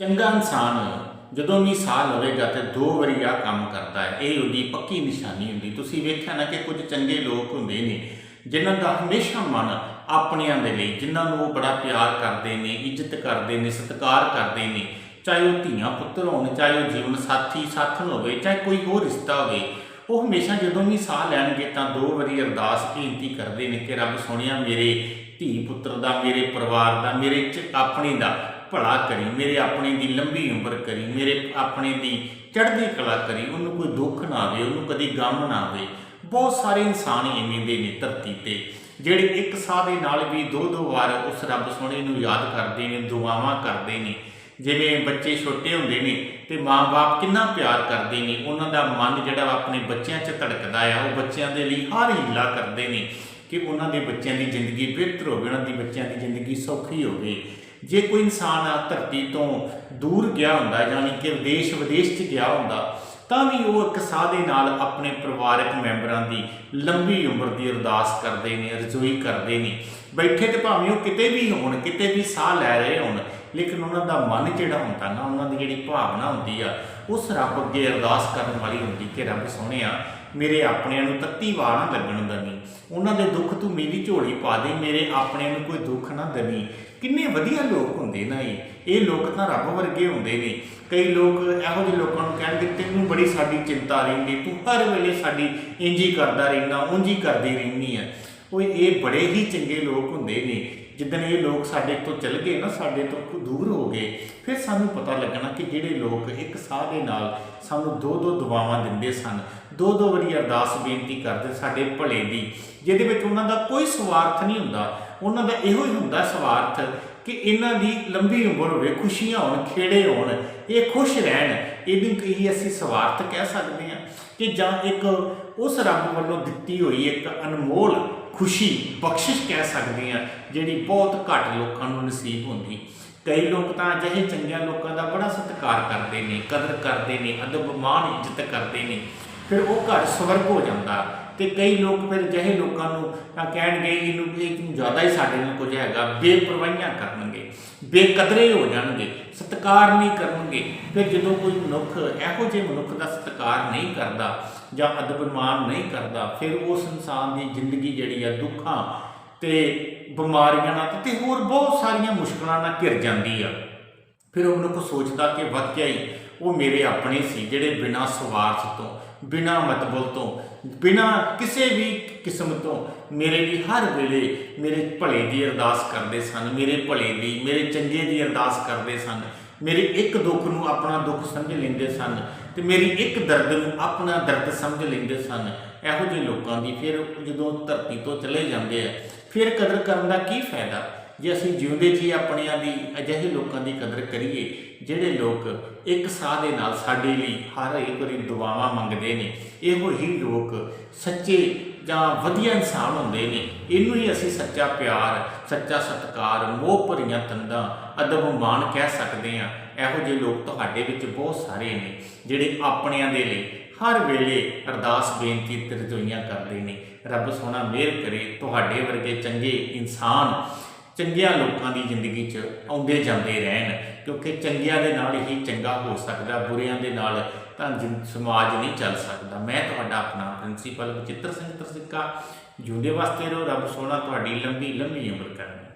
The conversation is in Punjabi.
ਚੰਗਾ ਇਨਸਾਨ ਜਦੋਂ ਵੀ ਸਾਹ ਲਵੇਗਾ ਤੇ ਦੋ ਵਾਰੀ ਆ ਕੰਮ ਕਰਦਾ ਹੈ, ਇਹ ਉਹਦੀ ਪੱਕੀ ਨਿਸ਼ਾਨੀ ਹੁੰਦੀ। ਤੁਸੀਂ ਵੇਖਿਆ ਨਾ ਕਿ ਕੁਝ ਚੰਗੇ ਲੋਕ ਹੁੰਦੇ ਨੇ, ਜਿਨ੍ਹਾਂ ਦਾ ਹਮੇਸ਼ਾ ਮਨ ਆਪਣਿਆਂ ਦੇ ਲਈ, ਜਿਨ੍ਹਾਂ ਨੂੰ ਉਹ ਬੜਾ ਪਿਆਰ ਕਰਦੇ ਨੇ, ਇੱਜ਼ਤ ਕਰਦੇ ਨੇ, ਸਤਿਕਾਰ ਕਰਦੇ ਨੇ, ਚਾਹੇ ਉਹ ਧੀਆਂ ਪੁੱਤਰ ਹੋਣ, ਚਾਹੇ ਉਹ ਜੀਵਨ ਸਾਥੀ, ਸਾਥਣ ਹੋਵੇ, ਚਾਹੇ ਕੋਈ ਹੋਰ ਰਿਸ਼ਤਾ ਹੋਵੇ, ਉਹ ਹਮੇਸ਼ਾ ਜਦੋਂ ਵੀ ਸਾਹ ਲੈਣਗੇ ਤਾਂ ਦੋ ਵਾਰੀ ਅਰਦਾਸ ਬੇਨਤੀ ਕਰਦੇ ਨੇ ਕਿ ਰੱਬ ਸੋਹਣਿਆ ਮੇਰੇ ਧੀ ਪੁੱਤਰ ਦਾ, ਮੇਰੇ ਪਰਿਵਾਰ ਦਾ, ਮੇਰੇ ਚ ਆਪਣੇ ਦਾ ਭਲਾ ਕਰੀ, ਮੇਰੇ ਆਪਣੇ ਦੀ ਲੰਬੀ ਉਮਰ ਕਰੀ, ਮੇਰੇ ਆਪਣੇ ਦੀ ਚੜ੍ਹਦੀ ਕਲਾ ਕਰੀ, ਉਹਨੂੰ ਕੋਈ ਦੁੱਖ ਨਾ ਆਵੇ, ਉਹਨੂੰ ਕਦੀ ਗਮ ਨਾ ਆਵੇ। ਬਹੁਤ ਸਾਰੇ ਇਨਸਾਨ ਇਵੇਂ ਦੇ ਨੇ ਧਰਤੀ ਤੇ, ਜਿਹੜੇ ਇੱਕ ਸਾਹ ਦੇ ਨਾਲ ਵੀ ਦੋ ਦੋ ਵਾਰ ਉਸ ਰੱਬ ਸੋਹਣੇ ਨੂੰ ਯਾਦ ਕਰਦੇ ਨੇ, ਦੁਆਵਾਂ ਕਰਦੇ ਨੇ। ਜਿਵੇਂ ਬੱਚੇ ਛੋਟੇ ਹੁੰਦੇ ਨੇ ਤੇ ਮਾਂ-ਬਾਪ ਕਿੰਨਾ ਪਿਆਰ ਕਰਦੇ ਨੇ, ਉਹਨਾਂ ਦਾ ਮਨ ਜਿਹੜਾ ਵਾ ਆਪਣੇ ਬੱਚਿਆਂ 'ਚ ਧੜਕਦਾ ਆ, ਉਹ ਬੱਚਿਆਂ ਦੇ ਲਈ ਹਰ ਹੀਲਾ ਕਰਦੇ ਨੇ ਕਿ ਉਹਨਾਂ ਦੇ ਬੱਚਿਆਂ ਦੀ ਜ਼ਿੰਦਗੀ ਬਿਹਤਰ ਹੋਵੇ, ਉਹਨਾਂ ਦੀ ਬੱਚਿਆਂ ਦੀ ਜ਼ਿੰਦਗੀ ਸੌਖੀ ਹੋਵੇ। ਜੇ ਕੋਈ ਇਨਸਾਨ ਆ ਧਰਤੀ ਤੋਂ ਦੂਰ ਗਿਆ ਹੁੰਦਾ, ਯਾਨੀ ਕਿ ਵਿਦੇਸ਼ ਵਿਦੇਸ਼ 'ਚ ਗਿਆ ਹੁੰਦਾ, ਤਾਂ ਵੀ ਉਹ ਇੱਕ ਸਾਹ ਦੇ ਨਾਲ ਆਪਣੇ ਪਰਿਵਾਰਕ ਮੈਂਬਰਾਂ ਦੀ ਲੰਬੀ ਉਮਰ ਦੀ ਅਰਦਾਸ ਕਰਦੇ ਨੇ, ਰਜੋਈ ਕਰਦੇ ਨੇ। ਬੈਠੇ ਤੇ ਭਾਵੇਂ ਉਹ ਕਿਤੇ ਵੀ ਹੋਣ, ਕਿਤੇ ਵੀ ਸਾਹ ਲੈ ਰਹੇ ਹੋਣ, ਲੇਕਿਨ ਉਹਨਾਂ ਦਾ ਮਨ ਜਿਹੜਾ ਹੁੰਦਾ ਨਾ, ਉਹਨਾਂ ਦੀ ਜਿਹੜੀ ਭਾਵਨਾ ਹੁੰਦੀ ਆ, ਉਸ ਰੱਬ ਅੱਗੇ ਅਰਦਾਸ ਕਰਨ ਵਾਲੀ ਹੁੰਦੀ ਕਿ ਰੱਬ ਸੋਹਣਿਆ ਮੇਰੇ ਆਪਣਿਆਂ ਨੂੰ ਤੱਤੀ ਵਾਰ ਨਾ ਲੱਗਣ ਦਵੀਂ। ਉਹਨਾਂ ਦੇ ਦੁੱਖ ਤੂੰ ਮੇਰੀ ਝੋਲੀ ਪਾ ਦੇ, ਮੇਰੇ ਆਪਣਿਆਂ ਨੂੰ ਕੋਈ ਦੁੱਖ ਨਾ ਦੇਵੀਂ। ਕਿੰਨੇ ਵਧੀਆ ਲੋਕ ਹੁੰਦੇ ਨਾ ਇਹ। ਇਹ ਲੋਕ ਤਾਂ ਰੱਬ ਵਰਗੇ ਹੁੰਦੇ ਨੇ। ਕਈ ਲੋਕ ਇਹੋ ਜਿਹੇ ਲੋਕਾਂ ਨੂੰ ਕਹਿਣਗੇ ਤੈਨੂੰ ਬੜੀ ਸਾਡੀ ਚਿੰਤਾ ਰਹਿੰਦੀ ਤੂੰ ਹਰ ਵੇਲੇ ਸਾਡੀ ਇੰਜੀ ਕਰਦਾ ਰਹਿੰਦਾ ਉਂਜੀ ਕਰਦੀ ਰਹਿੰਦੀ ਹੈ। ਉਹ ਇਹ ਬੜੇ ਹੀ ਚੰਗੇ ਲੋਕ ਹੁੰਦੇ ਨੇ। ਜਿੱਦਣ ਇਹ ਲੋਕ ਸਾਡੇ ਤੋਂ ਚਲ ਗਏ ਨਾ, ਸਾਡੇ ਤੋਂ ਦੂਰ ਹੋ ਗਏ, ਫਿਰ ਸਾਨੂੰ ਪਤਾ ਲੱਗਣਾ ਕਿ ਜਿਹੜੇ ਲੋਕ ਇੱਕ ਸਾਹ ਦੇ ਨਾਲ ਸਾਨੂੰ ਦੋ ਦੋ ਦੁਆਵਾਂ ਦਿੰਦੇ ਸਨ। ਦੋ ਦੋ ਵਾਰੀ ਅਰਦਾਸ ਬੇਨਤੀ ਕਰਦੇ ਸਾਡੇ ਭਲੇ ਦੀ, ਜਿਹਦੇ ਵਿੱਚ ਉਹਨਾਂ ਦਾ ਕੋਈ ਸਵਾਰਥ ਨਹੀਂ ਹੁੰਦਾ। ਉਹਨਾਂ ਦਾ ਇਹੋ ਹੀ ਹੁੰਦਾ ਸਵਾਰਥ ਕਿ ਇਹਨਾਂ ਦੀ ਲੰਬੀ ਉਮਰ ਹੋਵੇ, ਖੁਸ਼ੀਆਂ ਹੋਣ, ਖੇੜੇ ਹੋਣ, ਇਹ ਖੁਸ਼ ਰਹਿਣ। ਇਹਨੂੰ ਕਹੀ ਅਸੀਂ ਸਵਾਰਥ ਕਹਿ ਸਕਦੇ ਹਾਂ ਕਿ ਜਾਂ ਇੱਕ ਉਸ ਰੱਬ ਵੱਲੋਂ ਦਿੱਤੀ ਹੋਈ ਇੱਕ ਅਨਮੋਲ ਖੁਸ਼ੀ, ਬਖਸ਼ਿਸ਼ ਕਹਿ ਸਕਦੇ ਹਾਂ, ਜਿਹੜੀ ਬਹੁਤ ਘੱਟ ਲੋਕਾਂ ਨੂੰ ਨਸੀਬ ਹੁੰਦੀ। ਕਈ ਲੋਕ ਤਾਂ ਅਜਿਹੇ ਚੰਗਿਆਂ ਲੋਕਾਂ ਦਾ ਬੜਾ ਸਤਿਕਾਰ ਕਰਦੇ ਨੇ, ਕਦਰ ਕਰਦੇ ਨੇ ਅਦਬ ਮਾਣ ਇੱਜ਼ਤ ਕਰਦੇ ਨੇ। ਫਿਰ ਉਹ ਘਰ ਸਵਰਗ ਹੋ ਜਾਂਦਾ। ਤੇ ਕਈ ਲੋਕ ਫਿਰ ਜਿਹੇ ਲੋਕਾਂ ਨੂੰ ਤਾਂ ਕਹਿਣਗੇ, ਇਹਨੂੰ, ਇਹ ਜ਼ਿਆਦਾ ਹੀ ਸਾਡੇ ਨਾਲ ਕੁਝ ਹੈਗਾ, ਬੇਪਰਵਾਹੀਆਂ ਕਰਨਗੇ, ਬੇਕਦਰੇ ਹੋ ਜਾਣਗੇ, ਸਤਿਕਾਰ ਨਹੀਂ ਕਰਨਗੇ। ਫਿਰ ਜਦੋਂ ਕੋਈ ਮਨੁੱਖ ਇਹੋ ਜਿਹੇ ਮਨੁੱਖ ਦਾ ਸਤਿਕਾਰ ਨਹੀਂ ਕਰਦਾ ਜਾਂ ਅਦਬਮਾਨ ਨਹੀਂ ਕਰਦਾ, ਫਿਰ ਉਸ ਇਨਸਾਨ ਦੀ ਜ਼ਿੰਦਗੀ ਜਿਹੜੀ ਆ, ਦੁੱਖਾਂ ਤੇ ਬਿਮਾਰੀਆਂ ਨਾਲ ਤੇ ਹੋਰ ਬਹੁਤ ਸਾਰੀਆਂ ਮੁਸ਼ਕਲਾਂ ਨਾਲ ਘਿਰ ਜਾਂਦੀ ਆ। ਫਿਰ ਉਹ ਮਨੁੱਖ ਸੋਚਦਾ ਕਿ ਵਾਕਿਆ ਹੀ ਉਹ ਮੇਰੇ ਆਪਣੇ ਸੀ, ਜਿਹੜੇ ਬਿਨਾਂ ਸਵਾਰਥ ਤੋਂ, ਬਿਨਾਂ ਮਤਬਲ ਤੋਂ, ਬਿਨਾਂ ਕਿਸੇ ਵੀ ਕਿਸਮ ਤੋਂ ਮੇਰੇ ਲਈ ਹਰ ਵੇਲੇ ਮੇਰੇ ਭਲੇ ਦੀ ਅਰਦਾਸ ਕਰਦੇ ਸਨ, ਮੇਰੇ ਭਲੇ ਦੀ, ਮੇਰੇ ਚੰਗੇ ਦੀ ਅਰਦਾਸ ਕਰਦੇ ਸਨ। ਮੇਰੇ ਇੱਕ ਦੁੱਖ ਨੂੰ ਆਪਣਾ ਦੁੱਖ ਸਮਝ ਲੈਂਦੇ ਸਨ ਤੇ ਮੇਰੀ ਇੱਕ ਦਰਦ ਨੂੰ ਆਪਣਾ ਦਰਦ ਸਮਝ ਲੈਂਦੇ ਸਨ। ਇਹੋ ਜਿਹੇ ਲੋਕਾਂ ਦੀ ਫਿਰ ਜਦੋਂ ਧਰਤੀ ਤੋਂ ਚਲੇ ਜਾਂਦੇ ਆ, ਫਿਰ ਕਦਰ ਕਰਨ ਦਾ ਕੀ ਫਾਇਦਾ? ਜੇ ਅਸੀਂ ਜਿਉਂਦੇ ਜੀ ਆਪਣਿਆਂ ਦੀ, ਅਜਿਹੇ ਲੋਕਾਂ ਦੀ ਕਦਰ ਕਰੀਏ, ਜਿਹੜੇ ਲੋਕ ਇੱਕ ਸਾਹ ਦੇ ਨਾਲ ਸਾਡੇ ਲਈ ਹਰ ਇੱਕ ਵਾਰੀ ਦੁਆਵਾਂ ਮੰਗਦੇ ਨੇ, ਇਹੋ ਹੀ ਲੋਕ ਸੱਚੇ ਜਾਂ ਵਧੀਆ ਇਨਸਾਨ ਹੁੰਦੇ ਨੇ। ਇਹਨੂੰ ਹੀ ਅਸੀਂ ਸੱਚਾ ਪਿਆਰ, ਸੱਚਾ ਸਤਿਕਾਰ, ਮੋਹ ਭਰੀਆਂ ਤੰਦਾਂ, ਅਦਬ ਮਾਣ ਕਹਿ ਸਕਦੇ ਹਾਂ। ਇਹੋ ਜਿਹੇ ਲੋਕ ਤੁਹਾਡੇ ਵਿੱਚ ਬਹੁਤ ਸਾਰੇ ਨੇ, ਜਿਹੜੇ ਆਪਣਿਆਂ ਦੇ ਲਈ ਹਰ ਵੇਲੇ ਅਰਦਾਸ, ਬੇਨਤੀ, ਤਰਜੋਈਆਂ ਕਰਦੇ ਨੇ। ਰੱਬ ਸੋਹਣਾ ਮਿਹਰ ਕਰੇ, ਤੁਹਾਡੇ ਵਰਗੇ ਚੰਗੇ ਇਨਸਾਨ ਚੰਗਿਆਂ ਲੋਕਾਂ ਦੀ ਜ਼ਿੰਦਗੀ 'ਚ ਆਉਂਦੇ ਜਾਂਦੇ ਰਹਿਣ, ਕਿਉਂਕਿ ਚੰਗਿਆਂ ਦੇ ਨਾਲ ਹੀ ਚੰਗਾ ਹੋ ਸਕਦਾ, ਬੁਰਿਆਂ ਦੇ ਨਾਲ ਤਾਂ ਜਿੰ- ਸਮਾਜ ਨਹੀਂ ਚੱਲ ਸਕਦਾ। ਮੈਂ ਤੁਹਾਡਾ ਆਪਣਾ ਪ੍ਰਿੰਸੀਪਲ ਬਚਿੱਤਰ ਸਿੰਘ ਤਰਸਿੱਕਾ ਜੁੰਦੇ ਵਾਸਤੇ ਰਹੋ, ਰੱਬ ਸੋਹਣਾ ਤੁਹਾਡੀ ਲੰਬੀ ਲੰਮੀ ਉਮਰ ਕਰੇ